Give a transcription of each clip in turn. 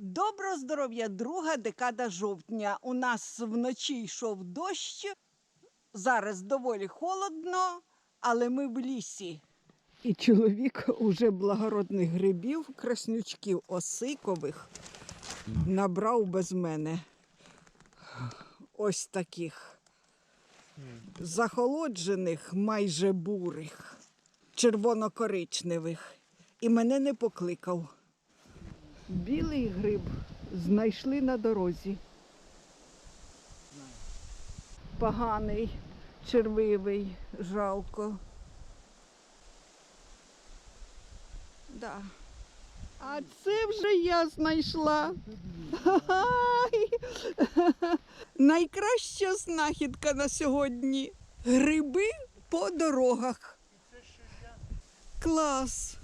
Доброго здоров'я, друга декада жовтня. У нас вночі йшов дощ. Зараз доволі холодно, але ми в лісі. І чоловік уже благородних грибів, краснючків осикових набрав без мене. Ось таких захолоджених, майже бурих, червоно-коричневих. І мене не покликав. Білий гриб знайшли на дорозі. Поганий, червивий, жалко. Да. А це вже я знайшла. Найкраща знахідка на сьогодні. Гриби по дорогах. Клас.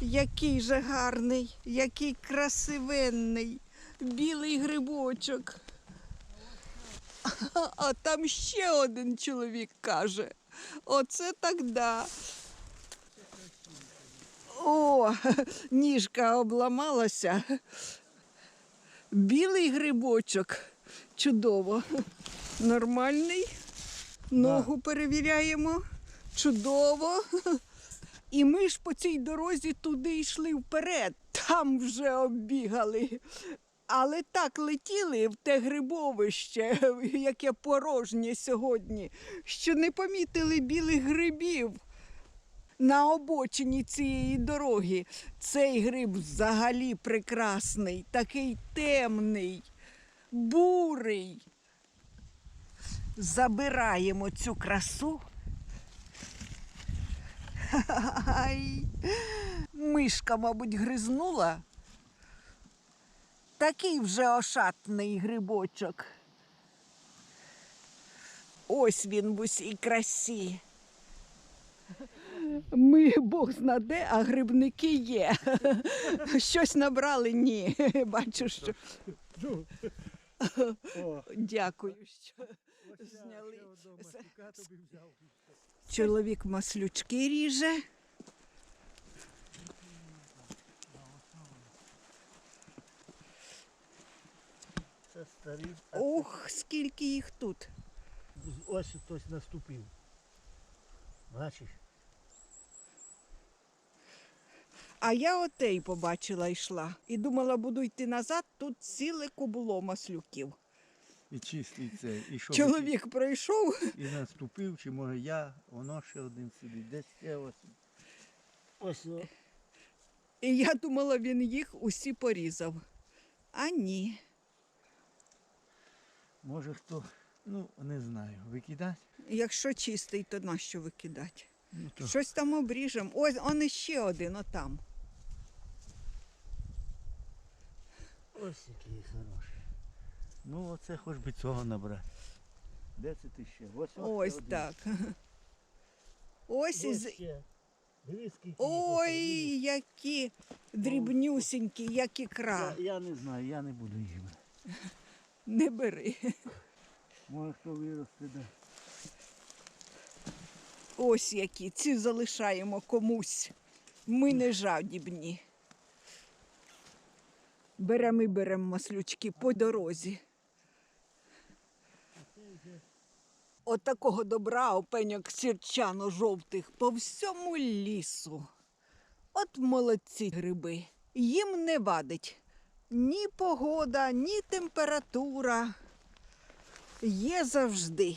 Який же гарний, який красивенний, білий грибочок. А там ще один чоловік каже. Оце так да. О, ніжка обламалася. Білий грибочок. Чудово. Нормальний. Ногу перевіряємо. Чудово. І ми ж по цій дорозі туди йшли вперед, там вже оббігали. Але так летіли в те грибовище, яке порожнє сьогодні, що не помітили білих грибів на обочині цієї дороги. Цей гриб взагалі прекрасний, такий темний, бурий. Забираємо цю красу. Ай, мишка, мабуть, гризнула. Такий вже ошатний грибочок. Ось він в усій красі. Ми Бог знаде, а грибники є. Щось набрали? Ні. Бачу, що. Дякую, що зняли. Чоловік маслючки ріже. Це старі. Ох, скільки їх тут. Ось хтось наступив. Бачиш? А я отей побачила йшла і думала, буду йти назад, тут ціле кубло маслюків. І чистий. І що? Чоловік пройшов, І наступив, чи може я, воно ще один сидить, десь ще ось. Ось і я думала, він їх усі порізав. А ні. Може хто, ну не знаю, викидати? Якщо чистий, то нащо викидати? Ну, то Щось там обріжемо. Ось он іще один отам. Ось який хороший. Ну оце хоч би цього набрати. Де це ти ще? Ось, ось, Ось один. так. Ось із. Ще. Дивись, скільки їх Ой, які дрібнюсінькі, як ікра. Я, я не знаю, я не буду їх брати. Не бери. Може хто виросте, да. Ось які. Ці залишаємо комусь. Ми не жадібні. Беремо і беремо маслючки по дорозі. От такого добра опеньок сірчано-жовтих по всьому лісу. От молодці гриби. Їм не вадить ні погода, ні температура. Є завжди.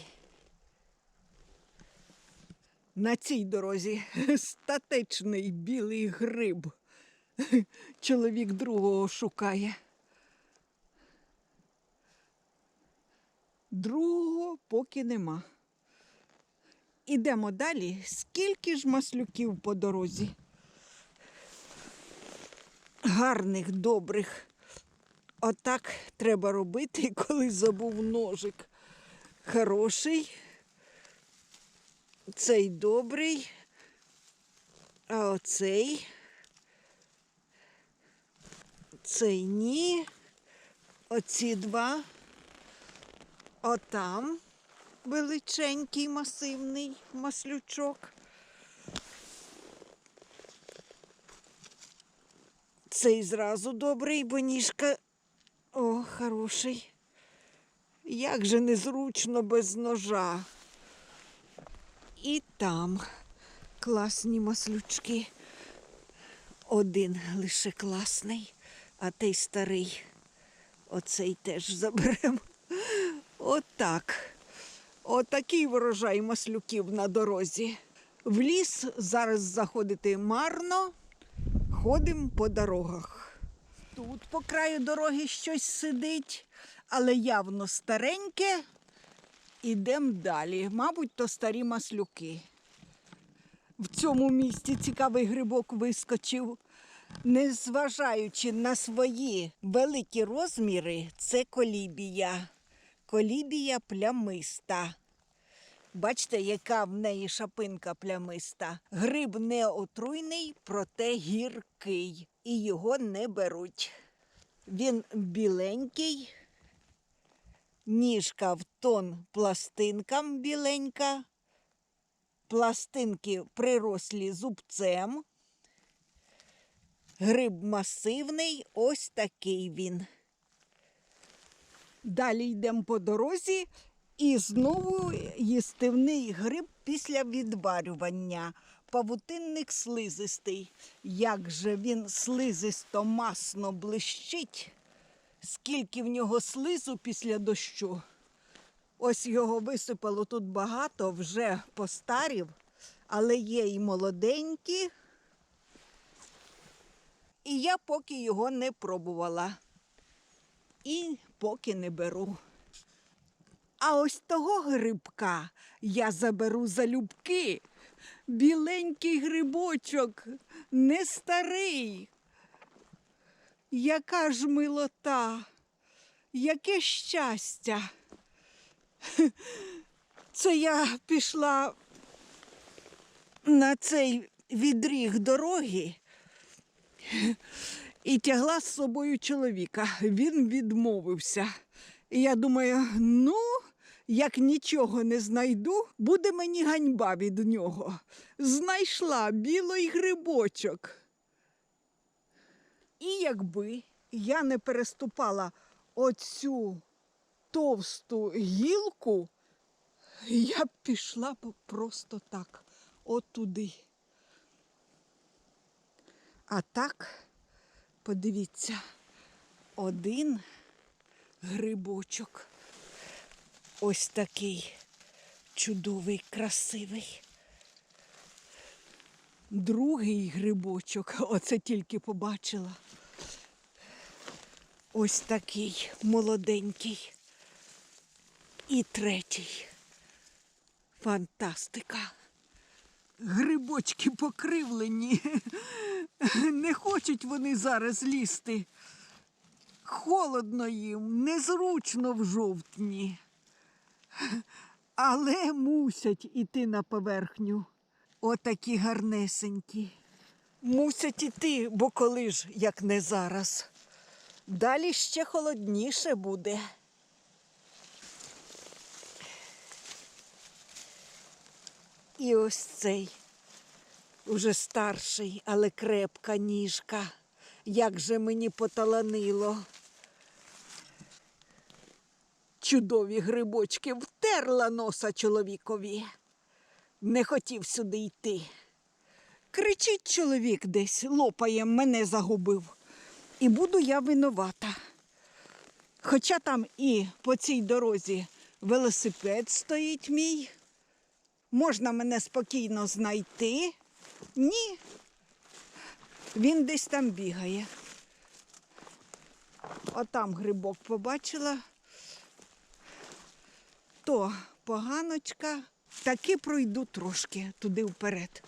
На цій дорозі статечний білий гриб. Чоловік другого шукає. Другого поки нема. Ідемо далі. Скільки ж маслюків по дорозі? Гарних, добрих. Отак треба робити, коли забув ножик. Хороший. Цей добрий, а оцей. Цей ні. Оці два. Отам величенький масивний маслючок. Цей зразу добрий, бо ніжка. О, хороший. Як же незручно без ножа. І там класні маслючки. Один лише класний, а той старий. Оцей теж заберемо. Отак. Отакий врожай маслюків на дорозі. В ліс зараз заходити марно, ходимо по дорогах. Тут по краю дороги щось сидить, але явно стареньке. Ідемо далі. Мабуть, то старі маслюки. В цьому місці цікавий грибок вискочив. Незважаючи на свої великі розміри, це колібія. Колібія плямиста. Бачите, яка в неї шапинка плямиста. Гриб не отруйний, проте гіркий, і його не беруть. Він біленький, ніжка в тон пластинкам біленька, пластинки прирослі зубцем. Гриб масивний, ось такий він. Далі йдемо по дорозі і знову їстивний гриб після відварювання. Павутинник слизистий. Як же він слизисто масно блищить, скільки в нього слизу після дощу. Ось його висипало тут багато, вже постарів, але є і молоденькі. І я поки його не пробувала. І поки не беру. А ось того грибка я заберу залюбки. Біленький грибочок, не старий. Яка ж милота, яке щастя. Це я пішла на цей відріг дороги і тягла з собою чоловіка. Він відмовився. І я думаю, ну, як нічого не знайду, буде мені ганьба від нього. Знайшла білий грибочок. І якби я не переступала оцю товсту гілку, я б пішла б просто так, отуди. А так, подивіться, один грибочок. Ось такий чудовий, красивий. Другий грибочок, оце тільки побачила. Ось такий молоденький. І третій. Фантастика. Грибочки покривлені. Не хочуть вони зараз лізти. Холодно їм, незручно в жовтні. Але мусять іти на поверхню. Отакі гарнесенькі. Мусять іти, бо коли ж, як не зараз. Далі ще холодніше буде. І ось цей уже старший, але крепка ніжка. Як же мені поталанило. Чудові грибочки втерла носа чоловікові. Не хотів сюди йти. Кричить чоловік десь, лопає, мене загубив. І буду я винувата. Хоча там і по цій дорозі велосипед стоїть мій, можна мене спокійно знайти. Ні. Він десь там бігає. Отам грибок побачила. То поганочка. Таки пройду трошки туди вперед.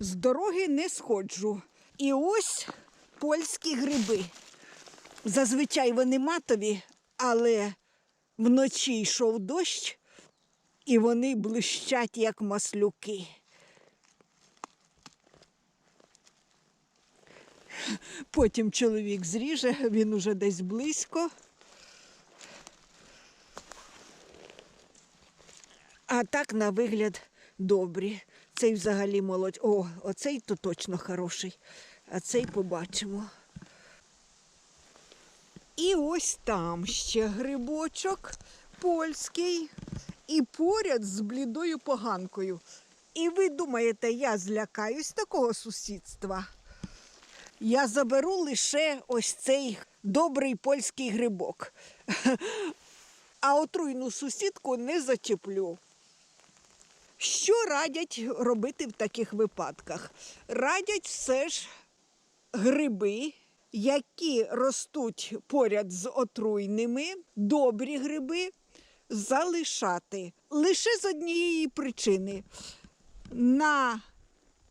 З дороги не сходжу. І ось польські гриби. Зазвичай вони матові, але вночі йшов дощ, і вони блищать, як маслюки. Потім чоловік зріже, він уже десь близько. А так на вигляд добрі. Цей взагалі молодь. О, оцей то точно хороший. А цей побачимо. І ось там ще грибочок польський, і поряд з блідою поганкою. І ви думаєте, я злякаюсь такого сусідства? Я заберу лише ось цей добрий польський грибок, а отруйну сусідку не зачеплю. Що радять робити в таких випадках? Радять все ж гриби, які ростуть поряд з отруйними, добрі гриби, залишати лише з однієї причини. На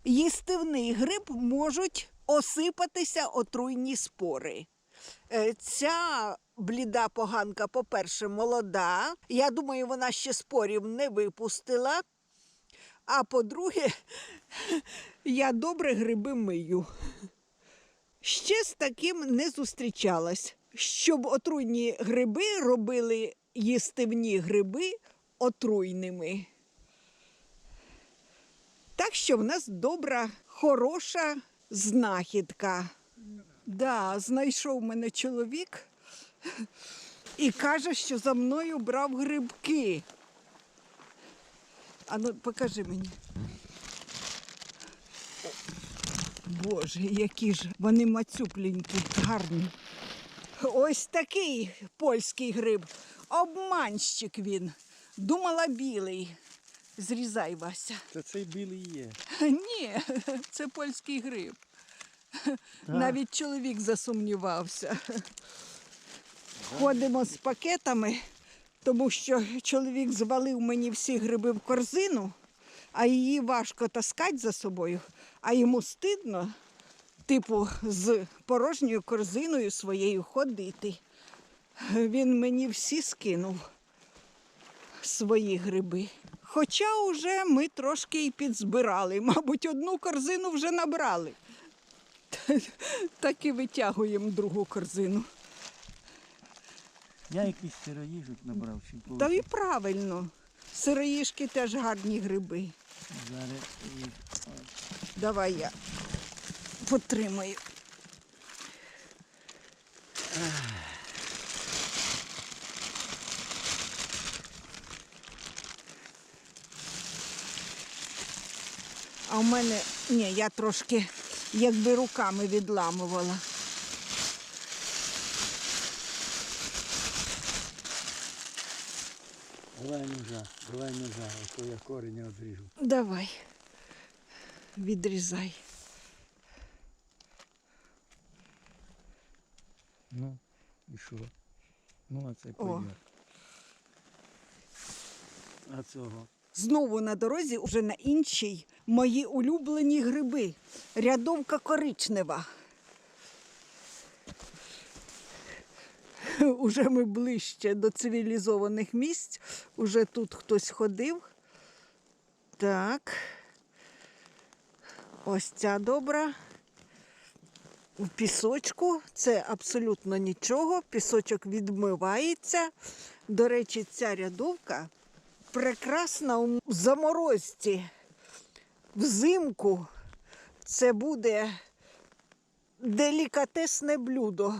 їстивний гриб можуть осипатися отруйні спори. Е, Ця бліда поганка, по-перше, молода. Я думаю, вона ще спорів не випустила. А по-друге, я добре гриби мию. Ще з таким не зустрічалась, щоб отруйні гриби робили їстивні гриби отруйними. Так що в нас добра, хороша знахідка. Да, знайшов мене чоловік і каже, що за мною брав грибки. А ну покажи мені. Боже, які ж вони мацюпленькі, гарні. Ось такий польський гриб. Обманщик він. Думала білий. Зрізай Вася. Та цей білий є. Ні, це польський гриб. Навіть чоловік засумнівався. Ходимо з пакетами, тому що чоловік звалив мені всі гриби в корзину, а її важко таскати за собою, а йому стидно, типу, з порожньою корзиною своєю ходити. Він мені всі скинув свої гриби. Хоча вже ми трошки і підзбирали, мабуть, одну корзину вже набрали. Так і витягуємо другу корзину. Я якийсь сироїжок набрав, чим Та і правильно. Сироїшки теж гарні гриби. Зараз їх. Давай я потримаю. А в мене, ні, я трошки якби руками відламувала. Давай ножа, давай ножа, а то я коріння одріжу. Давай, відрізай. Ну, і що? Ну, а це О. А цього? Знову на дорозі, уже на іншій, мої улюблені гриби. Рядовка коричнева. Уже ми ближче до цивілізованих місць. Уже тут хтось ходив. Так. Ось ця добра. В пісочку це абсолютно нічого. Пісочок відмивається. До речі, ця рядовка прекрасна у заморозці. Взимку це буде делікатесне блюдо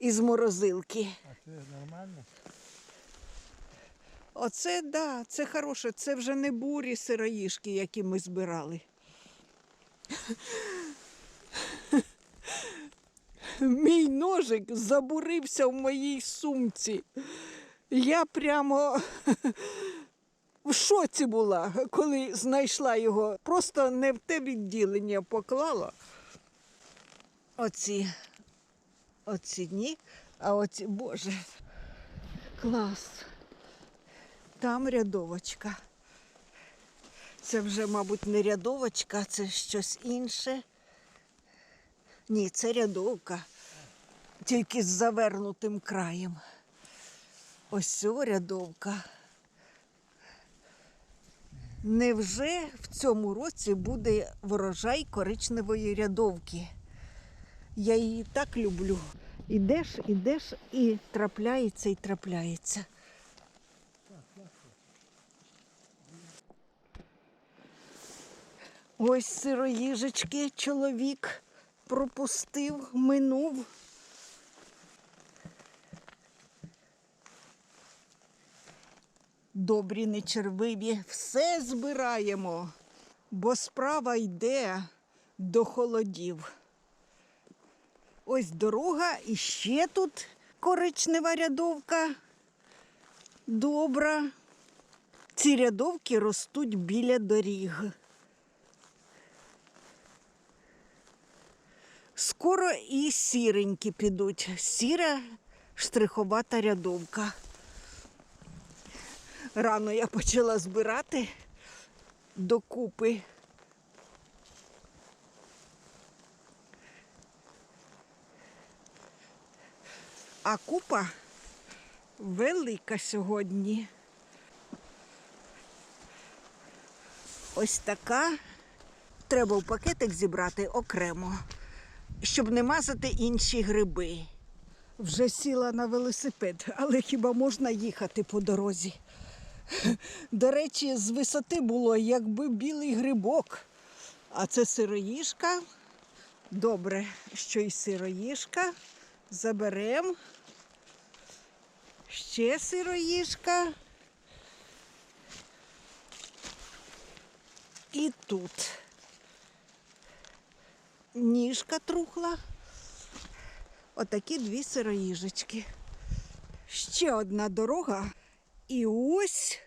із морозилки. А це нормально? Оце да, це хороше. Це вже не бурі сироїшки, які ми збирали. Мій ножик забурився в моїй сумці. Я прямо в шоці була, коли знайшла його. Просто не в те відділення поклала. Оці, оці ні, а оці, боже, клас. Там рядовочка. Це вже, мабуть, не рядовочка, це щось інше. Ні, це рядовка, тільки з завернутим краєм. Ось о, рядовка. Невже в цьому році буде врожай коричневої рядовки? Я її так люблю. Ідеш, ідеш і трапляється, і трапляється. Ось сироїжечки чоловік пропустив, минув. Добрі нечервиві, все збираємо, бо справа йде до холодів. Ось дорога і ще тут коричнева рядовка. Добра. Ці рядовки ростуть біля доріг. Скоро і сіренькі підуть. Сіра штриховата рядовка. Рано я почала збирати докупи. А купа велика сьогодні. Ось така. Треба в пакетик зібрати окремо, щоб не мазати інші гриби. Вже сіла на велосипед, але хіба можна їхати по дорозі? До речі, з висоти було якби білий грибок. А це сироїжка. Добре, що і сироїжка. Заберемо. Ще сироїжка. І тут ніжка трухла. Отакі дві сироїжечки. Ще одна дорога. І ось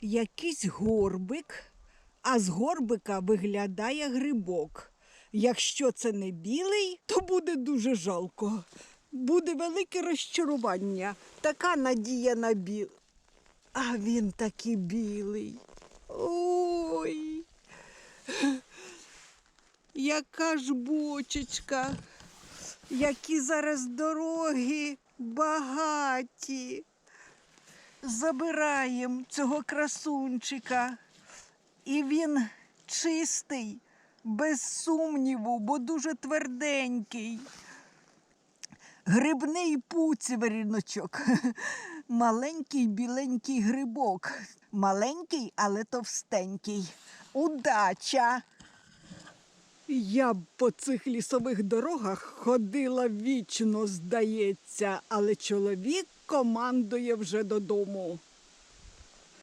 якийсь горбик, а з горбика виглядає грибок. Якщо це не білий, то буде дуже жалко. Буде велике розчарування. Така надія на біл. А він такий білий. Ой. Яка ж бочечка, які зараз дороги багаті. Забираємо цього красунчика. І він чистий, без сумніву, бо дуже тверденький. Грибний пуцівріночок. Маленький біленький грибок. Маленький, але товстенький. Удача! Я б по цих лісових дорогах ходила вічно, здається, але чоловік командує вже додому.